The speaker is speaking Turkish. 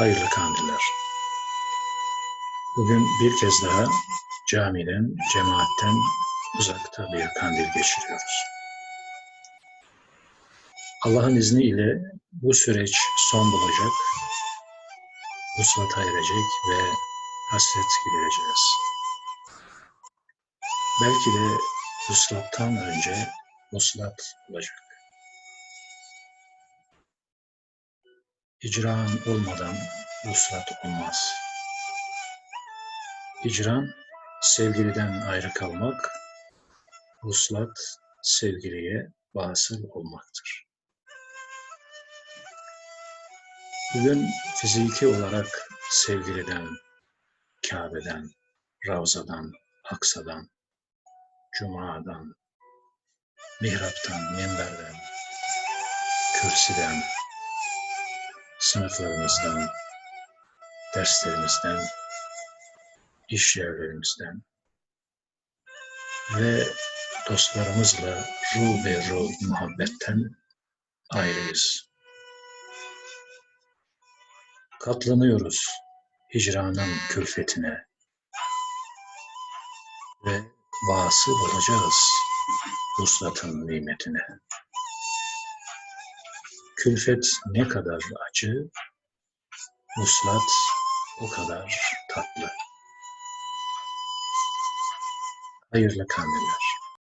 Hayırlı kandiller. Bugün bir kez daha camiden, cemaatten uzakta bir kandil geçiriyoruz. Allah'ın izniyle bu süreç son bulacak, vuslata erecek ve hasret gidereceğiz. Belki de vuslattan önce vuslat olacak. Hicran olmadan vuslat olmaz. Hicran, sevgiliden ayrı kalmak, vuslat, sevgiliye vasıl olmaktır. Bugün fiziki olarak sevgiliden, Kabe'den, Ravza'dan, Aksa'dan, Cuma'dan, mihraptan, minberden, kürsüden, sınıflarımızdan, derslerimizden, iş yerlerimizden ve dostlarımızla ruh ve ruh muhabbetten ayrıyız. Katlanıyoruz hicranın külfetine ve vasıl olacağız vuslatın nimetine. Külfet ne kadar acı, vuslat o kadar tatlı. Hayırlı kandiller.